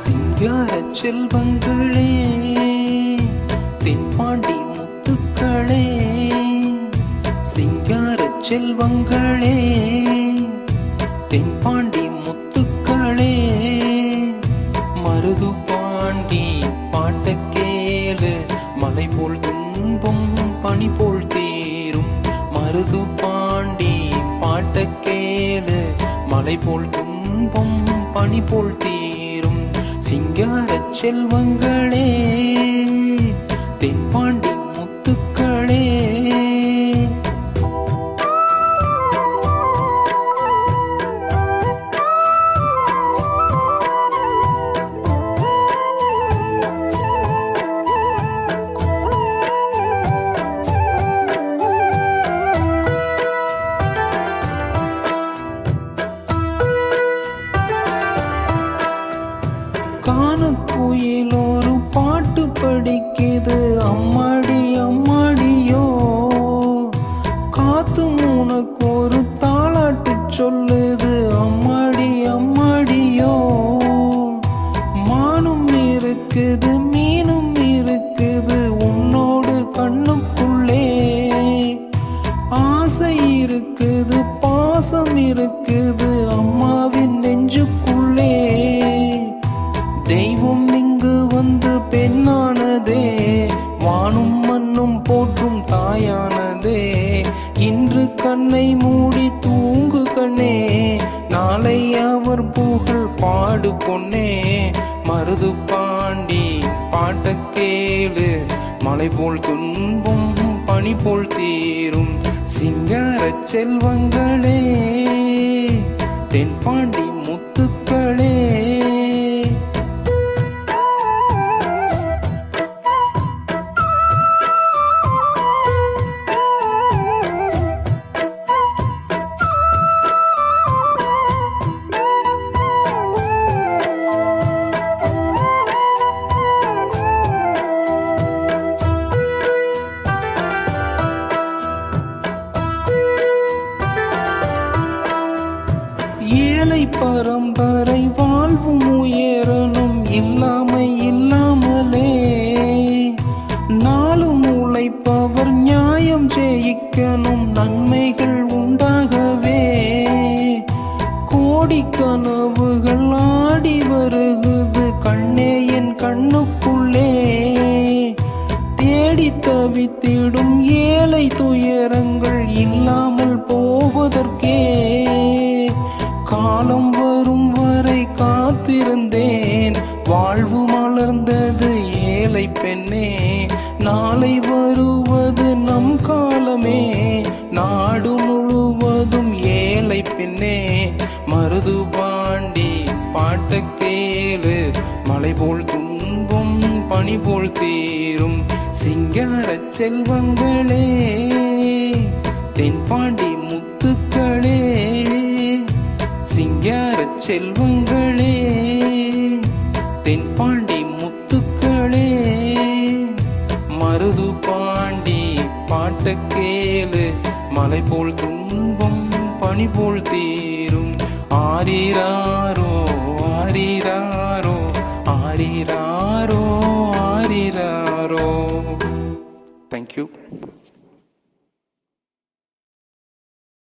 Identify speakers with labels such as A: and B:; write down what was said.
A: சிங்கார செல்வங்களே தென்பாண்டி முத்துக்களே சிங்கார செல்வங்களே தென்பாண்டி முத்துக்களே மருது பாண்டி பாட்டக்கேலு மலை போல் துன்பம் பனி போல் தேரும். மருது பாண்டி பாட்ட கேளு. மலை போல் துன்பம் பனி போல் தேரும். சிங்கார செல்வங்களே தென்பாண்டி காணக்குயில் ஒரு பாட்டு படிக்குது. அம்மாடி அம்மாடியோ. காத்து உனக்கு ஒரு தாளாட்டு சொல்லுது. பொன்னே. மருது பாண்டி பாட்ட கேளு. மலை போல் துன்பும் பனி போல் தீரும். சிங்கார செல்வங்களே தென்பாண்டி இல்லை பரம்பரை வாழ்வும் உயரணும் இல்லாமை இல்லாமலே. நாளும் உழைப்பவர் நியாயம் ஜெயிக்கணும் நன்மைகள் உண்டாகவே. கோடி கனவுகள் ஆடி வருகுது கண்ணே என் கண்ணுக்குள்ளே. தேடி தவித்திடும் ஏழை துயரங்கள் இல்லாமல் போவதற்கே. காலம் வரும் வரை காத்திருந்தேன். வாழ்வு மலர்ந்தது ஏழை பெண்ணே. நாளை வருவது நம் காலமே. நாடு முழுவதும் ஏழை பெண்ணே. மருது பாண்டி பாட்ட கேளு. மலை போல் துன்பம் பனி போல் தீரும். சிங்கார செல்வங்களே. மலை போல் துன்பம் பனி போல் தீரும். ஆரிராரோ ஆரிராரோ ஆரிராரோ ஆரிராரோ. தேங்க்யூ